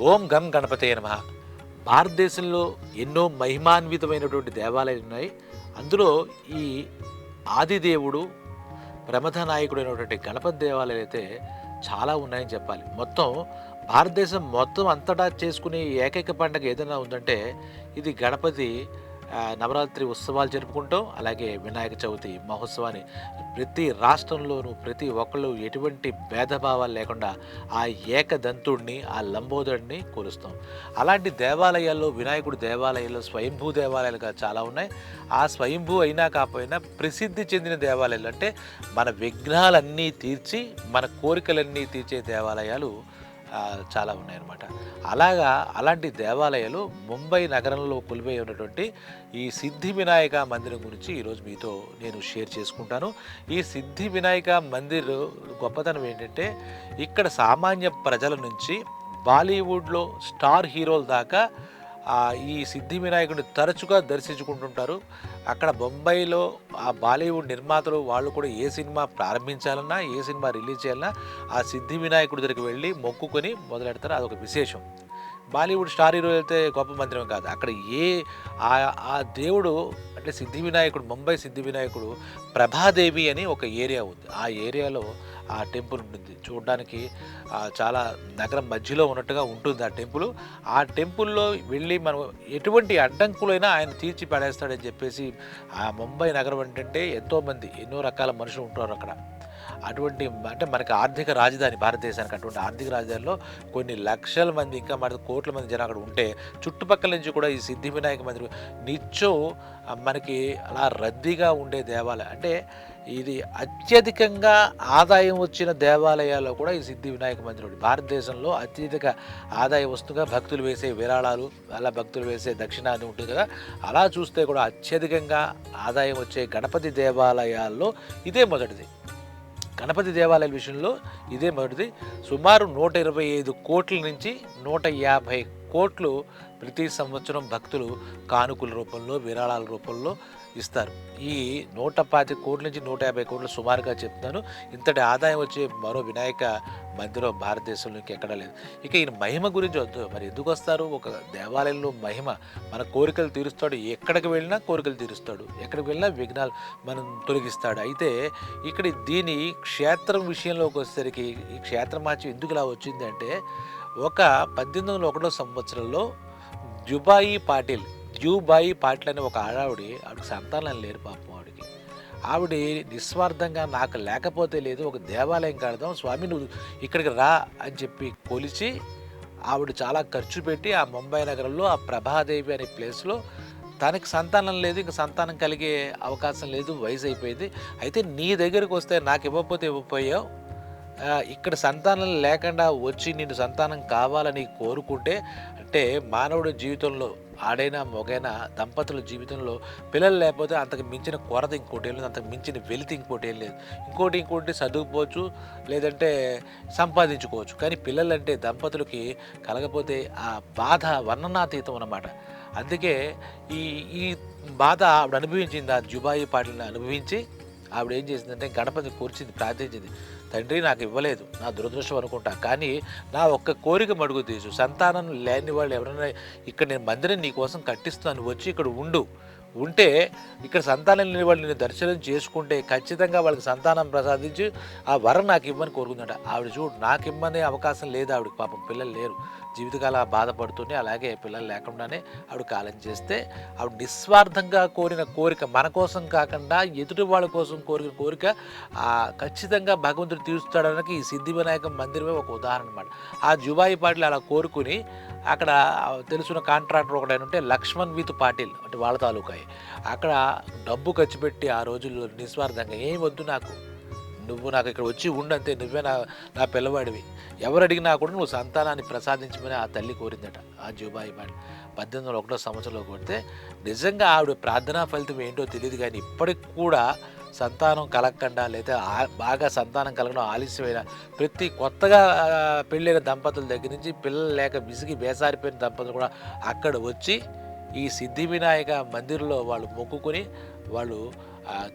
ఓం గం గణపతే నమ. భారతదేశంలో ఎన్నో మహిమాన్వితమైనటువంటి దేవాలయాలు ఉన్నాయి అందులో ఈ ఆదిదేవుడు ప్రమథ నాయకుడు అయినటువంటి గణపతి దేవాలయాలు అయితే చాలా ఉన్నాయని చెప్పాలి. మొత్తం భారతదేశం మొత్తం అంతటా చేసుకునే ఏకైక పండగ ఏదైనా ఉందంటే ఇది గణపతి నవరాత్రి ఉత్సవాలు జరుపుకుంటాం. అలాగే వినాయక చవితి మహోత్సవాన్ని ప్రతి రాష్ట్రంలోనూ ప్రతి ఒక్కళ్ళు ఎటువంటి భేదభావాలు లేకుండా ఆ ఏకదంతుడిని ఆ లంబోదరుడిని కొలుస్తాం అలాంటి దేవాలయాల్లో వినాయకుడి దేవాలయాల్లో స్వయంభూ దేవాలయాలుగా చాలా ఉన్నాయి. ఆ స్వయంభూ అయినా కాకపోయినా ప్రసిద్ధి చెందిన దేవాలయాలు అంటే మన విఘ్నాలన్నీ తీర్చి మన కోరికలన్నీ తీర్చే దేవాలయాలు చాలా ఉన్నాయన్నమాట. అలాగా అలాంటి దేవాలయాలు ముంబై నగరంలో కొలిపోయి ఉన్నటువంటి ఈ సిద్ధి వినాయక మందిరం గురించి ఈరోజు మీతో నేను షేర్ చేసుకుంటాను. ఈ సిద్ధి వినాయక మందిర్ గొప్పతనం ఏంటంటే ఇక్కడ సామాన్య ప్రజల నుంచి బాలీవుడ్లో స్టార్ హీరోల దాకా ఈ సిద్ధి వినాయకుడిని తరచుగా దర్శించుకుంటుంటారు. అక్కడ బొంబాయిలో ఆ బాలీవుడ్ నిర్మాతలు వాళ్ళు కూడా ఏ సినిమా ప్రారంభించాలన్నా ఏ సినిమా రిలీజ్ చేయాలన్నా ఆ సిద్ధి వినాయకుడి దగ్గరికి వెళ్ళి మొక్కుకొని మొదలెడతారు. అదొక విశేషం. బాలీవుడ్ స్టార్ హీరో వెళ్తే గొప్ప మందిరం కాదు. అక్కడ ఏ ఆ ఆ దేవుడు అంటే సిద్ధి వినాయకుడు ముంబై సిద్ధి వినాయకుడు ప్రభాదేవి అని ఒక ఏరియా ఉంది. ఆ ఏరియాలో ఆ టెంపుల్ ఉంటుంది. చూడడానికి చాలా నగరం మధ్యలో ఉన్నట్టుగా ఉంటుంది ఆ టెంపుల్. ఆ టెంపుల్లో వెళ్ళి మనం ఎటువంటి అడ్డంకులైనా ఆయన తీర్చి పడేస్తాడని చెప్పేసి ఆ ముంబై నగరం ఏంటంటే ఎంతోమంది ఎన్నో రకాల మనుషులు ఉంటారు అక్కడ. అటువంటి అంటే మనకి ఆర్థిక రాజధాని భారతదేశానికి అటువంటి ఆర్థిక రాజధానిలో కొన్ని లక్షల మంది ఇంకా మరి కోట్ల మంది జనం అక్కడ ఉంటే చుట్టుపక్కల నుంచి కూడా ఈ సిద్ధి వినాయక మందిరం నిత్యం మనకి అలా రద్దీగా ఉండే దేవాలయం. అంటే ఇది అత్యధికంగా ఆదాయం వచ్చిన దేవాలయాల్లో కూడా ఈ సిద్ధి వినాయక మందిరం భారతదేశంలో అత్యధిక ఆదాయ వస్తుగా భక్తులు వేసే విరాళాలు అలా భక్తులు వేసే దక్షిణాన్ని ఉంటుంది కదా. అలా చూస్తే కూడా అత్యధికంగా ఆదాయం వచ్చే గణపతి దేవాలయాల్లో ఇదే మొదటిది. గణపతి దేవాలయాల విషయంలో ఇదే మొదటిది. సుమారు నూట ఇరవై ఐదు కోట్ల నుంచి నూట యాభై కోట్లు ప్రతి సంవత్సరం భక్తులు కానుకల రూపంలో విరాళాల రూపంలో ఇస్తారు. ఈ నూట పాతి కోట్ల నుంచి నూట యాభై కోట్లు సుమారుగా చెప్తున్నాను. ఇంతటి ఆదాయం వచ్చే మరో వినాయక మందిరం భారతదేశంలో ఇంకెక్కడా లేదు. ఇక ఈయన మహిమ గురించి వద్దు. మరి ఎందుకు వస్తారు? ఒక దేవాలయంలో మహిమ మన కోరికలు తీరుస్తాడు. ఎక్కడికి వెళ్ళినా కోరికలు తీరుస్తాడు. ఎక్కడికి వెళ్ళినా విఘ్నాలు మనం తొలగిస్తాడు. అయితే ఇక్కడ దీని క్షేత్రం విషయంలోకి వచ్చేసరికి ఈ క్షేత్రమాచి ఎందుకు ఇలా వచ్చింది అంటే ఒక పద్దెనిమిది వందల ఒకటో సంవత్సరంలో జుబాయి పాటిల్ జూబాయి పాటిల్ అనే ఒక ఆడావిడి ఆవిడకి సంతానం లేరు పాపం ఆవిడకి. ఆవిడ నిస్వార్థంగా నాకు లేకపోతే లేదు ఒక దేవాలయం కడదాం స్వామి నువ్వు ఇక్కడికి రా అని చెప్పి కొలిచి ఆవిడ చాలా ఖర్చు పెట్టి ఆ ముంబై నగరంలో ఆ ప్రభాదేవి అనే ప్లేస్లో తనకి సంతానం లేదు ఇంక సంతానం కలిగే అవకాశం లేదు వయసు అయిపోయింది. అయితే నీ దగ్గరికి వస్తే నాకు ఇవ్వకపోతే ఇవ్వకపోయావు? ఇక్కడ సంతానం లేకుండా వచ్చి నేను సంతానం కావాలని కోరుకుంటే అంటే మానవుడి జీవితంలో ఆడైనా మొగైనా దంపతుల జీవితంలో పిల్లలు లేకపోతే అంతకు మించిన కొరత ఇంకోటి ఏం లేదు అంతకు మించిన వెలితి ఇంకోటి ఏం లేదు. ఇంకోటి ఇంకోటి చదువుకోవచ్చు లేదంటే సంపాదించుకోవచ్చు. కానీ పిల్లలంటే దంపతులకి కలగపోతే ఆ బాధ వర్ణనాతీతం అన్నమాట. అందుకే ఈ ఈ బాధ ఆవిడ అనుభవించింది ఆ జుబాయి పాటలను అనుభవించి ఆవిడ ఏం చేసిందంటే గణపతి కూర్చింది ప్రార్థించింది. తండ్రి నాకు ఇవ్వలేదు నా దురదృష్టం అనుకుంటా. కానీ నా ఒక్క కోరిక మడుగు తీసు. సంతానం లేని వాళ్ళు ఎవరైనా ఇక్కడ నేను మందిరం నీకోసం కట్టిస్తాను వచ్చి ఇక్కడ ఉండు. ఉంటే ఇక్కడ సంతానం లేని వాళ్ళు నేను దర్శనం చేసుకుంటే ఖచ్చితంగా వాళ్ళకి సంతానం ప్రసాదించి ఆ వరం నాకు ఇవ్వని కోరుకుందంట. ఆవిడ చూడు నాకు ఇమ్మనే అవకాశం లేదు ఆవిడకి. పాపం పిల్లలు లేరు. జీవితకాల బాధపడుతూనే అలాగే పిల్లలు లేకుండానే ఆవిడ కాలం చేస్తే ఆవిడ నిస్వార్థంగా కోరిన కోరిక మన కోసం కాకుండా ఎదుటి వాళ్ళ కోసం కోరిన కోరిక ఖచ్చితంగా భగవంతుడు తీరుస్తాడనకి ఈ సిద్ధి వినాయక మందిరమే ఒక ఉదాహరణ అనమాట ఆ జుబాయి పాటిల్ అలా కోరుకుని అక్కడ తెలుసున్న కాంట్రాక్టర్ ఒకటైన ఉంటే లక్ష్మణ్ విత్ పాటిల్ అంటే వాళ్ళ తాలూకాయి. అక్కడ డబ్బు ఖర్చు పెట్టి ఆ రోజుల్లో నిస్వార్థంగా ఏం వద్దు నాకు నువ్వు నాకు ఇక్కడ వచ్చి ఉండంతే నువ్వే నా నా పిల్లవాడివి. ఎవరు అడిగినా కూడా నువ్వు సంతానాన్ని ప్రసాదించమని ఆ తల్లి కోరిందట. ఆ జూబాయి పాటి పద్దెనిమిది వందల ఒకటో సంవత్సరంలో కొడితే నిజంగా ఆవిడ ప్రార్థనా ఫలితం ఏంటో తెలియదు కానీ ఇప్పటికి కూడా సంతానం కలగకుండా లేదా బాగా సంతానం కలగడం ఆలస్యమైన ప్రతి కొత్తగా పెళ్ళైన దంపతుల దగ్గర నుంచి పిల్లలు లేక విసిగి బేసారిపోయిన దంపతులు కూడా అక్కడ వచ్చి ఈ సిద్ధి వినాయక మందిరంలో వాళ్ళు మొక్కుకొని వాళ్ళు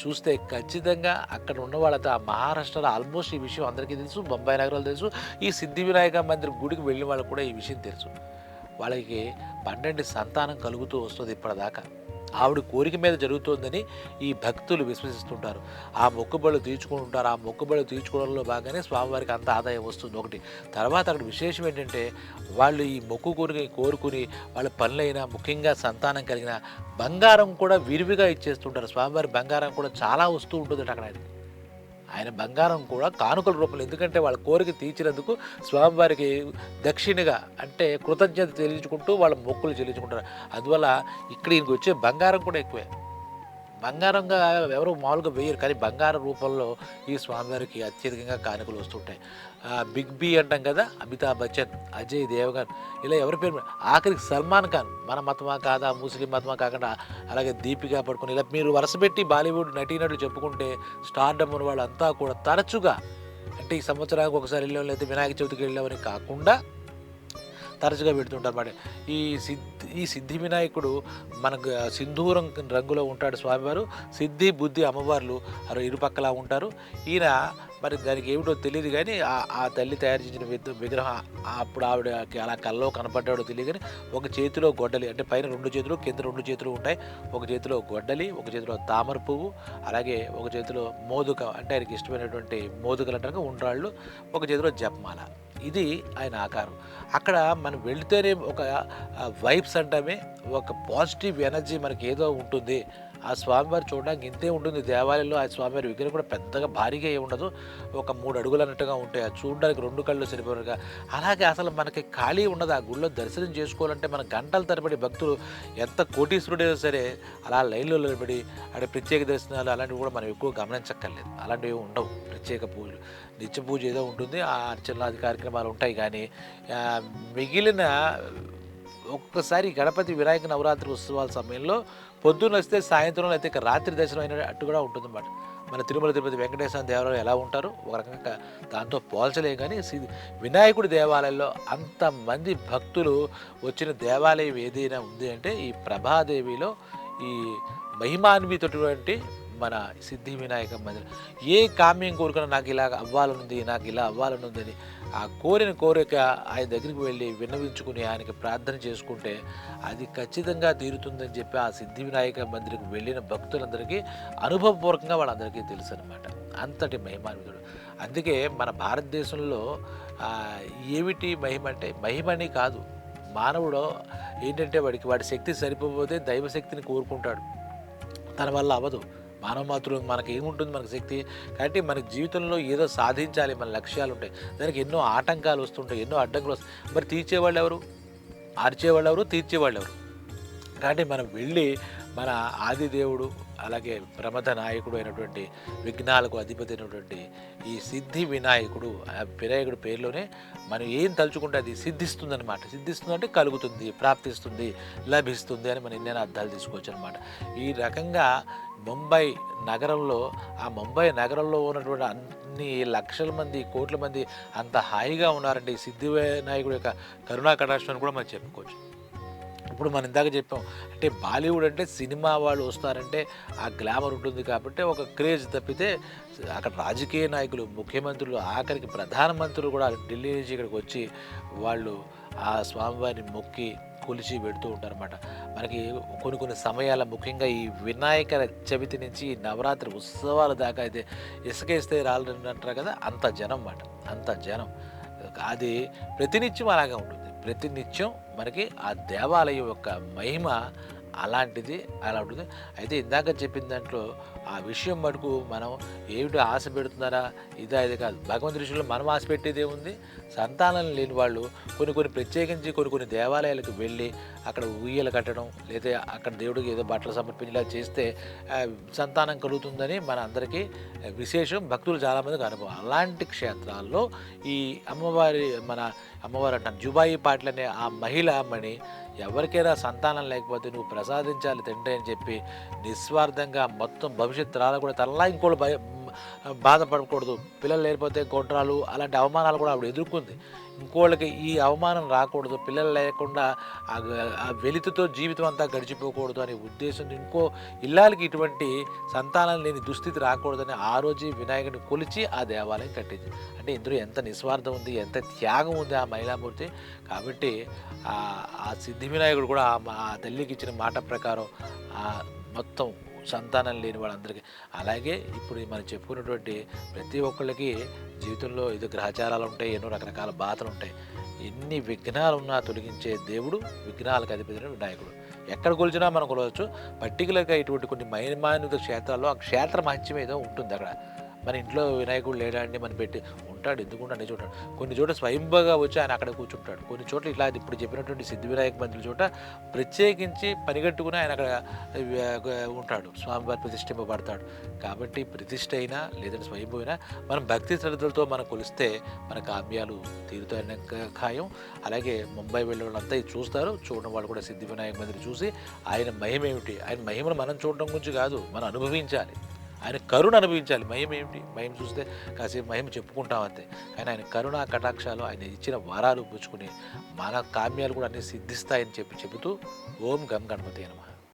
చూస్తే ఖచ్చితంగా అక్కడ ఉన్న వాళ్ళతో ఆ మహారాష్ట్రలో ఆల్మోస్ట్ ఈ విషయం అందరికీ తెలుసు బొంబాయి నగరాలు తెలుసు ఈ సిద్ధి వినాయక మందిర్ గుడికి వెళ్ళిన వాళ్ళకి కూడా ఈ విషయం తెలుసు. వాళ్ళకి పన్నెండు సంతానం కలుగుతూ వస్తుంది ఇప్పటిదాకా. ఆవిడ కోరిక మీద జరుగుతోందని ఈ భక్తులు విశ్వసిస్తుంటారు. ఆ మొక్కుబళ్ళు తీర్చుకుంటుంటారు. ఆ మొక్కుబళ్ళు తీర్చుకోవడంలో బాగానే స్వామివారికి అంత ఆదాయం వస్తుంది ఒకటి. తర్వాత అక్కడ విశేషం ఏంటంటే వాళ్ళు ఈ మొక్కు కోరిక కోరుకుని వాళ్ళ పనులైనా ముఖ్యంగా సంతానం కలిగిన బంగారం కూడా విరివిగా ఇచ్చేస్తుంటారు. స్వామివారి బంగారం కూడా చాలా వస్తూ ఉంటుంది అక్కడ ఆయనకి. ఆయన బంగారం కూడా కానుకల రూపంలో ఎందుకంటే వాళ్ళ కోరిక తీర్చినందుకు స్వామివారికి దక్షిణగా అంటే కృతజ్ఞత చెల్లించుకుంటూ వాళ్ళ మొక్కులు చెల్లించుకుంటారు. అందువల్ల ఇక్కడ ఈయనకి వచ్చే బంగారం కూడా ఎక్కువే. బంగారంగా ఎవరు మామూలుగా వేయరు కానీ బంగారం రూపంలో ఈ స్వామివారికి అత్యధికంగా కానుకలు వస్తుంటాయి. బిగ్ బి అంటాం కదా అమితాబ్ బచ్చన్ అజయ్ దేవగన్ ఇలా ఎవరి పేరు ఆఖరికి సల్మాన్ ఖాన్ మన మతమా కాదా ముస్లిం మతమా కాకుండా అలాగే దీపికా పడుకుని ఇలా మీరు వరుసపెట్టి బాలీవుడ్ నటీనటులు చెప్పుకుంటే స్టార్డమ్ ఉన్న వాళ్ళంతా కూడా తరచుగా అంటే ఈ సంవత్సరానికి ఒకసారి వెళ్ళాం లేదా వినాయక చవితికి వెళ్ళామని కాకుండా తరచుగా పెడుతుంటారు అన్నమాట. ఈ సిద్ధ ఈ సిద్ధి వినాయకుడు మనకు సింధూరం రంగులో ఉంటాడు స్వామివారు. సిద్ధి బుద్ధి అమ్మవార్లు ఇరుపక్కలా ఉంటారు. ఈయన మరి దానికి ఏమిటో తెలియదు కానీ ఆ- తల్లి తయారు చేసిన విగ్రహం అప్పుడు ఆవిడకి అలా కల్లో కనపడ్డాడో తెలియదు కానీ ఒక చేతిలో గొడ్డలి అంటే పైన రెండు చేతులు కింద రెండు చేతులు ఉంటాయి. ఒక చేతిలో గొడ్డలి ఒక చేతిలో తామర పువ్వు అలాగే ఒక చేతిలో మోదుక అంటే ఆయనకి ఇష్టమైనటువంటి మోదుకలు అంటారు ఉండ్రాళ్ళు ఒక చేతిలో జపమాల. ఇది ఆయన ఆకారం. అక్కడ మనం వెళితేనే ఒక వైబ్స్ అంటామే ఒక పాజిటివ్ ఎనర్జీ మనకి ఏదో ఉంటుంది. ఆ స్వామివారు చూడడానికి ఇంతే ఉంటుంది. దేవాలయంలో ఆ స్వామివారి విగ్రహం కూడా పెద్దగా భారీగా ఏ ఉండదు. ఒక మూడు అడుగులు అన్నట్టుగా ఉంటాయి. అది చూడడానికి రెండు కళ్ళు సరిపోరుగా. అలాగే అసలు మనకి ఖాళీ ఉండదు. ఆ గుళ్ళో దర్శనం చేసుకోవాలంటే మన గంటల తరబడి భక్తులు ఎంత కోటీశ్వరుడైనా సరే అలా లైన్లో నిలబడి అక్కడ ప్రత్యేక దర్శనాలు అలాంటివి కూడా మనం ఎక్కువ గమనించక్కర్లేదు. అలాంటివి ఉండవు. ప్రత్యేక పూజలు. నిత్య పూజ ఏదో ఉంటుంది. ఆ అర్చనాది కార్యక్రమాలు ఉంటాయి కానీ మిగిలిన ఒక్కసారి గణపతి వినాయక నవరాత్రి ఉత్సవాల సమయంలో పొద్దున్న వస్తే సాయంత్రం అయితే ఇక రాత్రి దర్శనం అయిన అట్టు కూడా ఉంటుందన్నమాట. మన తిరుమల తిరుపతి వెంకటేశ్వర దేవాలయం ఎలా ఉంటారో ఒక రకంగా దాంతో పోల్చలేం కానీ వినాయకుడి దేవాలయంలో అంతమంది భక్తులు వచ్చిన దేవాలయం ఏదైనా ఉంది అంటే ఈ ప్రభాదేవిలో ఈ మహిమాన్వితటువంటి మన సిద్ధి వినాయక మందిరం. ఏ కామ్యం కోరుకున్నా నాకు ఇలా అవ్వాలనుంది నాకు ఇలా అవ్వాలనుంది అని ఆ కోరిన కోరిక ఆయన దగ్గరికి వెళ్ళి విన్నవించుకుని ఆయనకి ప్రార్థన చేసుకుంటే అది ఖచ్చితంగా తీరుతుందని చెప్పి ఆ సిద్ధి వినాయక మందిరికి వెళ్ళిన భక్తులందరికీ అనుభవపూర్వకంగా వాళ్ళందరికీ తెలుసు అనమాట అంతటి మహిమాన్వితుడు. అందుకే మన భారతదేశంలో ఏమిటి మహిమ అంటే మహిమని కాదు. మానవుడు ఏంటంటే వాడికి వాడి శక్తి సరిపోతే దైవశక్తిని కోరుకుంటాడు. తన వల్ల అవ్వదు. మానవ మాతృ మనకి ఏముంటుంది మనకి శక్తి? కాబట్టి మన జీవితంలో ఏదో సాధించాలి మన లక్ష్యాలు ఉంటాయి దానికి ఎన్నో ఆటంకాలు వస్తుంటాయి ఎన్నో అడ్డంకులు వస్తాయి మరి తీర్చేవాళ్ళు ఎవరు ఆర్చేవాళ్ళు ఎవరు తీర్చేవాళ్ళు ఎవరు కాబట్టి మనం వెళ్ళి మన ఆదిదేవుడు అలాగే ప్రమథ నాయకుడు అయినటువంటి విఘ్నాలకు అధిపతి అయినటువంటి ఈ సిద్ధి వినాయకుడు ఆ వినాయకుడి పేరులోనే మనం ఏం తలుచుకుంటే అది సిద్ధిస్తుందనమాట సిద్ధిస్తుందంటే సిద్ధిస్తుంది అంటే కలుగుతుంది ప్రాప్తిస్తుంది లభిస్తుంది అని మనం ఎన్నైనా అర్థాలు తీసుకోవచ్చు అనమాట ఈ రకంగా ముంబై నగరంలో ఆ ముంబై నగరంలో ఉన్నటువంటి అన్ని లక్షల మంది కోట్ల మంది అంత హాయిగా ఉన్నారంటే ఈ సిద్ధి వినాయకుడి యొక్క కరుణా కటాక్షం అని కూడా మనం చెప్పుకోవచ్చు. ఇప్పుడు మనం ఇందాక చెప్పాం అంటే బాలీవుడ్ అంటే సినిమా వాళ్ళు వస్తారంటే ఆ గ్లామర్ ఉంటుంది కాబట్టి ఒక క్రేజ్ తప్పితే అక్కడ రాజకీయ నాయకులు ముఖ్యమంత్రులు ఆఖరికి ప్రధానమంత్రులు కూడా ఢిల్లీ నుంచి ఇక్కడికి వచ్చి వాళ్ళు ఆ స్వామివారిని మొక్కి కొలిచి పెడుతూ ఉంటారన్నమాట. మనకి కొన్ని కొన్ని సమయాల ముఖ్యంగా ఈ వినాయక చవితి నుంచి ఈ నవరాత్రి ఉత్సవాల దాకా అయితే ఇసుకేస్తే రాలని అంటారు కదా అంత జనం అన్నమాట. అంత జనం. అది ప్రతినిత్యం అలాగే ఉంటుంది. ప్రతినిత్యం మనకి ఆ దేవాలయం యొక్క మహిమ అలాంటిది అలా ఉంటుంది. అయితే ఇందాక చెప్పిన దాంట్లో ఆ విషయం మటుకు మనం ఏమిటి ఆశ పెడుతున్నారా? ఇదా ఇది కాదు. భగవంతు దృష్టిలో మనం ఆశ పెట్టేది ఏముంది? సంతానం లేని వాళ్ళు కొన్ని కొన్ని ప్రత్యేకించి కొన్ని కొన్ని దేవాలయాలకు వెళ్ళి అక్కడ ఉయ్యలు కట్టడం లేదా అక్కడ దేవుడికి ఏదో బట్టలు సమర్పించేలా చేస్తే సంతానం కలుగుతుందని మన అందరికీ విశేషం. భక్తులు చాలామందికి అనుభవం. అలాంటి క్షేత్రాల్లో ఈ అమ్మవారి మన అమ్మవారు అంటారు జుబాయి పాటలనే ఆ మహిళ అమ్మని ఎవరికైనా సంతానం లేకపోతే నువ్వు ప్రసాదించాలి తండ్రి అని చెప్పి నిస్వార్థంగా మొత్తం భవిష్యత్ తరాలు కూడా తనలా ఇంకోళ్ళు భయ బాధపడకూడదు. పిల్లలు లేకపోతే గొడ్రాలు అలాంటి అవమానాలు కూడా ఆవిడ ఎదుర్కొంది. ఇంకోళ్ళకి ఈ అవమానం రాకూడదు. పిల్లలు లేకుండా ఆ గ- వెలితితో జీవితం అంతా గడిచిపోకూడదు అనే ఉద్దేశంతో ఇంకో ఇల్లాలకి ఇటువంటి సంతానం లేని దుస్థితి రాకూడదని ఆ రోజు వినాయకుడిని కొలిచి ఆ దేవాలయం కట్టింది. అంటే ఇందులో ఎంత నిస్వార్థం ఉంది ఎంత త్యాగం ఉంది ఆ మహిళామూర్తి. కాబట్టి ఆ సిద్ధి వినాయకుడు కూడా ఆ మా- తల్లికి ఇచ్చిన మాట ప్రకారం మొత్తం సంతానం లేని వాళ్ళందరికీ. అలాగే ఇప్పుడు మనం చెప్పుకున్నటువంటి ప్రతి ఒక్కళ్ళకి జీవితంలో ఇది గ్రహచారాలు ఉంటాయి ఎన్నో రకరకాల బాధలు ఉంటాయి. ఎన్ని విఘ్నాలు ఉన్నా తొలగించే దేవుడు విఘ్నాలకు అధిపతి వినాయకుడు. ఎక్కడ కొలిచినా మనం కొలవచ్చు. పర్టికులర్గా ఇటువంటి కొన్ని మహిమాన్విత క్షేత్రాల్లో ఆ క్షేత్ర మహత్యం ఏదో ఉంటుంది అక్కడ. మన ఇంట్లో వినాయకుడు లేడా అండి మనం పెట్టి? ఉంటాడు ఎందుకు అన్ని చోట కొన్ని చోట్ల స్వయంభగా వచ్చి ఆయన అక్కడ కూర్చుంటాడు. కొన్ని చోట్ల ఇట్లా ఇప్పుడు చెప్పినటువంటి సిద్ధి వినాయక మందిర చోట ప్రత్యేకించి పనిగట్టుకుని ఆయన అక్కడ ఉంటాడు. స్వామివారి ప్రతిష్ఠింపబడతాడు. కాబట్టి ప్రతిష్ఠ అయినా లేదంటే స్వయంభూ అయినా మనం భక్తి శ్రద్ధలతో మనం కొలిస్తే మన కామ్యాలు తీరుతాయన్న ఖాయం. అలాగే ముంబై వెళ్ళే వాళ్ళంతా ఇది చూస్తారు. చూడడం వాళ్ళు కూడా సిద్ధి వినాయక మందిని చూసి ఆయన మహిమ ఏమిటి? ఆయన మహిమను మనం చూడడం గురించి కాదు మనం అనుభవించాలి. ఆయన కరుణ అనుభవించాలి. మహిమ ఏమిటి? మహిమ చూస్తే కాసేపు మహిమ చెప్పుకుంటాం అంతే. కానీ ఆయన కరుణ కటాక్షాలు ఆయన ఇచ్చిన వరాలు పుచ్చుకుని మన కామ్యాలు కూడా అన్ని సిద్ధిస్తాయని చెప్పి చెబుతూ ఓం గం గణపతి నమః.